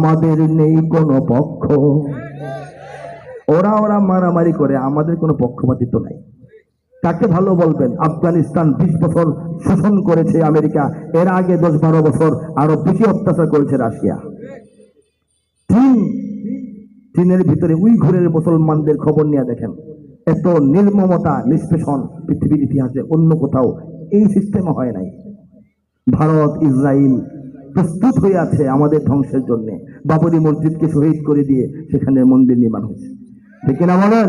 আমাদের নেই কোনো পক্ষ। ওরা ওরা মারামারি করে, আমাদের কোনো পক্ষপাতিত্ব নাই। কাকে ভালো বলবেন? আফগানিস্তান বিশ বছর শোষণ করেছে আমেরিকা, এর আগে দশ বারো বছর আরও বেশি অত্যাচার করেছে রাশিয়া। চীন চীনের ভিতরে উইঘুরের মুসলমানদের খবর নিয়ে দেখেন। এত নির্মমতা, নিষ্পেষণ পৃথিবীর ইতিহাসে অন্য কোথাও এই সিস্টেমে হয় নাই। ভারত ইসরায়েল প্রস্তুত হয়ে আছে আমাদের ধ্বংসের জন্য। বাবরি মসজিদকে শহীদ করে দিয়ে সেখানে মন্দির নির্মাণ হয়েছে। ঠিক কিনা বলেন?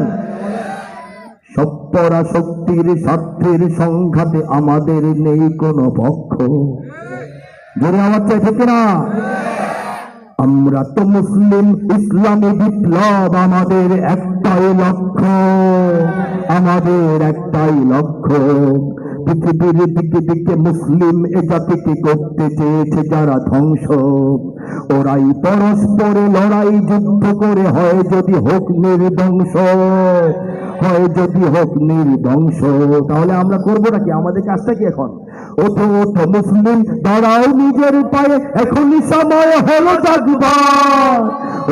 সত্তরা শক্তির স্বার্থের সংঘাতে আমাদের নেই কোনো পক্ষ। জোরে আমার চাই, ঠিক না আমরা তো মুসলিম, ইসলামী বিপ্লব আমাদের একটাই লক্ষ্য। আমাদের একটাই লক্ষ্য। পৃথিবীর দিকে দিকে মুসলিম এ জাতিকে করতে চেয়েছে যারা ধ্বংস। ওরাই পরস্পরে লড়াই যুদ্ধ করে, হয় যদি হোক নির্ধ্বংস হয় যদি হোক নির্ধ্বংস তাহলে আমরা করব নাকি আমাদের কাজটা কি এখন? ওঠো ওঠো, মুসলিম, দাঁড়াও নিজের পায়ে এখনই সময় হলো জাগবার।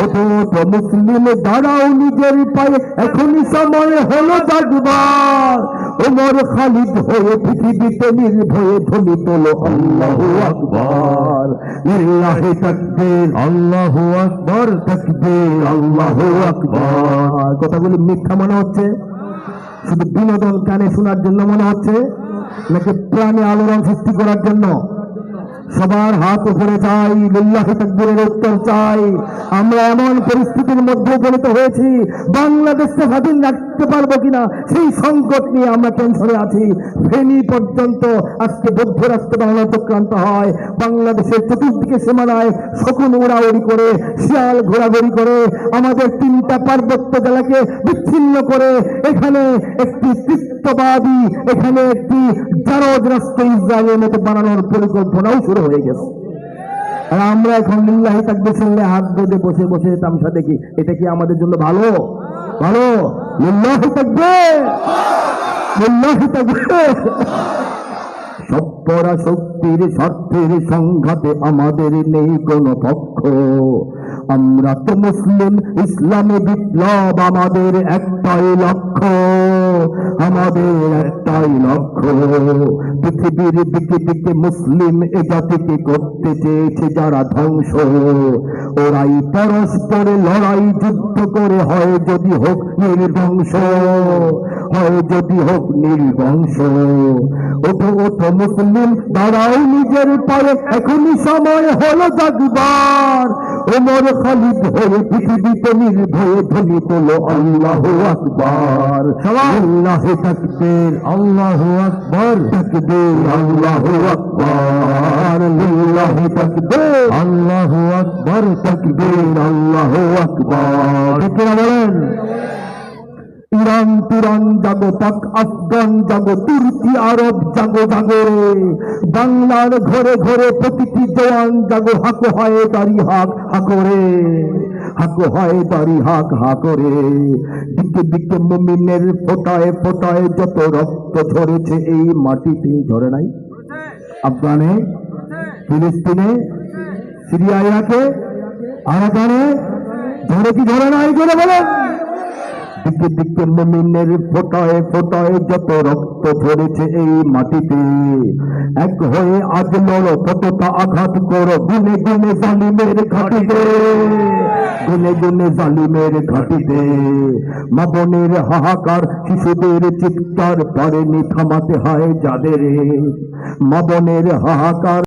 ওঠো ওঠো, মুসলিম, দাঁড়াও নিজের পায়ে এখনই সময় হলো জাগবার। ওমর খালিদ হয়ে পৃথিবীতে নির্ভয়ে ধ্বনি তোলো, আল্লাহু আকবার। লিল্লাহি তাকবীর, আল্লাহু আকবার, তাকবীর, আল্লাহু আকবার। কথাগুলি মিথ্যা মনে হচ্ছে? শুধু বিনোদন কানে শোনার জন্য মনে হচ্ছে? নাকি প্রাণে আলোড়ন সৃষ্টি করার জন্য সবার হাত উপরে চাই, লিল্লাহি তাকবীরের উত্তর চাই। আমরা এমন পরিস্থিতির মধ্যে উপনীত হয়েছি বাংলাদেশকে স্বাধীন রাখতে পারব কিনা, সেই সংকট নিয়ে আমরা টেনশনে আছি। ফেনী পর্যন্ত আজকে বৌদ্ধ রাষ্ট্র বাংলা চক্রান্ত হয়। বাংলাদেশের চতুর্দিকে সীমানায় শকুন উড়াউড়ি করে, শিয়াল ঘোরাঘুরি করে, আমাদের তিনটা পার্বত্য জেলাকে বিচ্ছিন্ন করে, এখানে একটি তৃত্ববাদী এখানে একটি জারজ রাষ্ট্র ইসরায়েলের মতো বানানোর পরিকল্পনাও শুরু হয়ে গেছে। আর আমরা এখন লিল্লাহি তাকবির শুনলে হাত বেঁধে বসে বসে তামসা দেখি, এটা কি আমাদের জন্য ভালো? ভালো? লিল্লাহি তাকবির লিল্লাহি তাকবির সব্বরা শক্তির স্বার্থের সংঘাতে আমাদের নেই কোনো পক্ষ। আমরা তো মুসলিম, ইসলামী বিপ্লব আমাদের একটাই লক্ষ্য। আমাদের একটাই লক্ষ্য, পৃথিবীর দিকে দিকে মুসলিম এ জাতিকে করতে চেয়েছে যারা ধ্বংস। ওরাই পরস্পরে লড়াই, যুদ্ধ করে হয় যদি হোক নির্বংশ। হয় যদি হোক নির্বংশ ওঠো ওঠো মুসলিম দাঁড়াও নিজের পায়ে। এখনই সময় হলো জাগবার ওমর খালিদ হয়ে পৃথিবীতে নির্ভয়ে ধ্বনি তোলো আল্লাহ আকবার। আল্লাহ তাকবীর আল্লাহ আকবার। তাকবীর আল্লাহ আকবার। লিল্লাহ তাকবীর। আল্লাহ আকবার তাকবীর আল্লাহ আকবার। বলেন? ইরান তুরান জাগো পাক আফগান জাগো তুর্কি আরব জাগো জাগো বাংলার ঘরে ঘরে প্রতিটি জওয়ান জাগো, হাকো হয় দাড়ি হাক, হাকো রে। হাকো হয় দাড়ি হাক, হাকো রে। দিকে দিকে মুমিনের ফোটায় ফোটায় যত রক্ত ঝরেছে এই মাটিতে ঝরে নাই। আফগানে, ফিলিস্তিনে সিরিয়া ইরাকে আরাকানে, ঝরে কি ঝরে নাই করে বলেন। দিকে দিকে মুমিনের ফোটায় ফোটায় যত রক্ত ঝরেছে এই মাটিতে, এক হয়ে আজ লড়ো কতটা আঘাত করো? গুনে গুনে জালিমের ঘাটিতে, গুনে গুনে জালিমের ঘাটিতে। মাবনের হাহাকার শিশুদের চিৎকার পারেনি থামাতে হয় যাদের। মাবনের হাহাকার